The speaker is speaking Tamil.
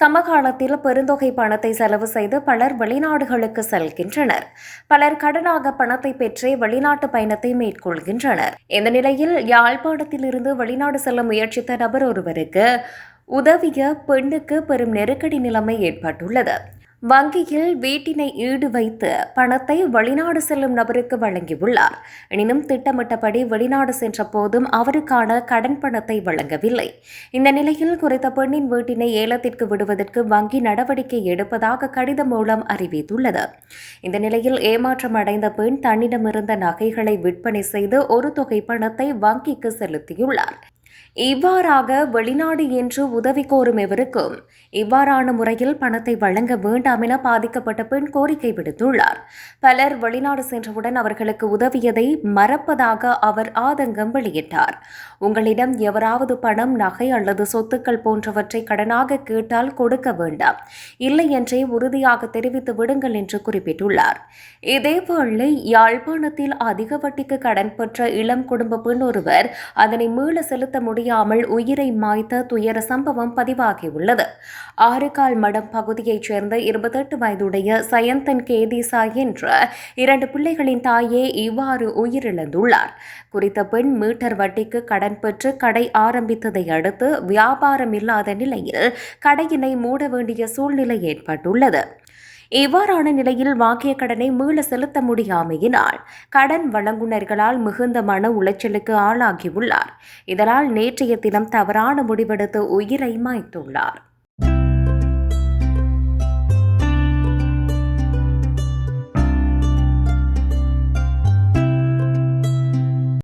சமகாலத்தில் பெருந்தொகை பணத்தை செலவு செய்து பலர் வெளிநாடுகளுக்கு செல்கின்றனர். பலர் கடனாக பணத்தை பெற்றே வெளிநாட்டு பயணத்தை மேற்கொள்கின்றனர். இந்த நிலையில் யாழ்ப்பாணத்திலிருந்து வெளிநாடு செல்ல முயற்சித்த நபர் ஒருவருக்கு உதவிய பெண்ணுக்கு பெரும் நெருக்கடி நிலைமை ஏற்பட்டுள்ளது. வங்கியில் வீட்டினை ஈடு வைத்து பணத்தை வெளிநாடு செல்லும் நபருக்கு வழங்கியுள்ளார். எனினும் திட்டமிட்டபடி வெளிநாடு சென்ற போதும் அவருக்கான கடன் பணத்தை வழங்கவில்லை. இந்த நிலையில் குறித்த பெண்ணின் வீட்டினை ஏலத்திற்கு விடுவதற்கு வங்கி நடவடிக்கை எடுப்பதாக கடிதம் மூலம் அறிவித்துள்ளது. இந்த நிலையில் ஏமாற்றம் அடைந்த பெண் தன்னிடமிருந்த நகைகளை விற்பனை செய்து ஒரு தொகை பணத்தை வங்கிக்கு செலுத்தியுள்ளார். இவ்வாறாக வெளிநாடு என்று உதவி கோரும் எவருக்கும் இவ்வாறான முறையில் பணத்தை வழங்க வேண்டாம் என பாதிக்கப்பட்ட பெண் கோரிக்கை விடுத்துள்ளார். பலர் வெளிநாடு சென்றவுடன் அவர்களுக்கு உதவியதை மறப்பதாக அவர் ஆதங்கம் வெளியிட்டார். உங்களிடம் எவராவது பணம் நகை அல்லது சொத்துக்கள் போன்றவற்றை கடனாக கேட்டால் கொடுக்க வேண்டாம். இல்லை என்றே உறுதியாக தெரிவித்து விடுங்கள் என்று குறிப்பிட்டுள்ளார். இதேவேளை யாழ்ப்பாணத்தில் அதிக வட்டிக்கு கடன் பெற்ற இளம் குடும்ப பெண் ஒருவர் அதனை மீள செலுத்த முடியாமல் உயிரை மாய்த்த துயர சம்பவம் பதிவாகியுள்ளது. ஆறுகால் மடம் பகுதியைச் சேர்ந்த இருபத்தெட்டு வயதுடைய சயந்தன் கேதிசா என்ற இரண்டு பிள்ளைகளின் தாயே இவ்வாறு உயிரிழந்துள்ளார். குறித்த பெண் மீட்டர் வட்டிக்கு கடன் பெற்று கடை ஆரம்பித்ததை அடுத்து வியாபாரம் இல்லாத நிலையில் கடையினை மூட வேண்டிய சூழ்நிலை ஏற்பட்டுள்ளது. இவ்வாறான நிலையில் வாங்கிய கடனை மீள செலுத்த முடியாமையினால் கடன் வழங்குனர்களால் மிகுந்த மன உளைச்சலுக்கு ஆளாகியுள்ளார். இதனால் நேற்றைய தினம் தவறான முடிவெடுத்து உயிரை மாய்த்துள்ளார்.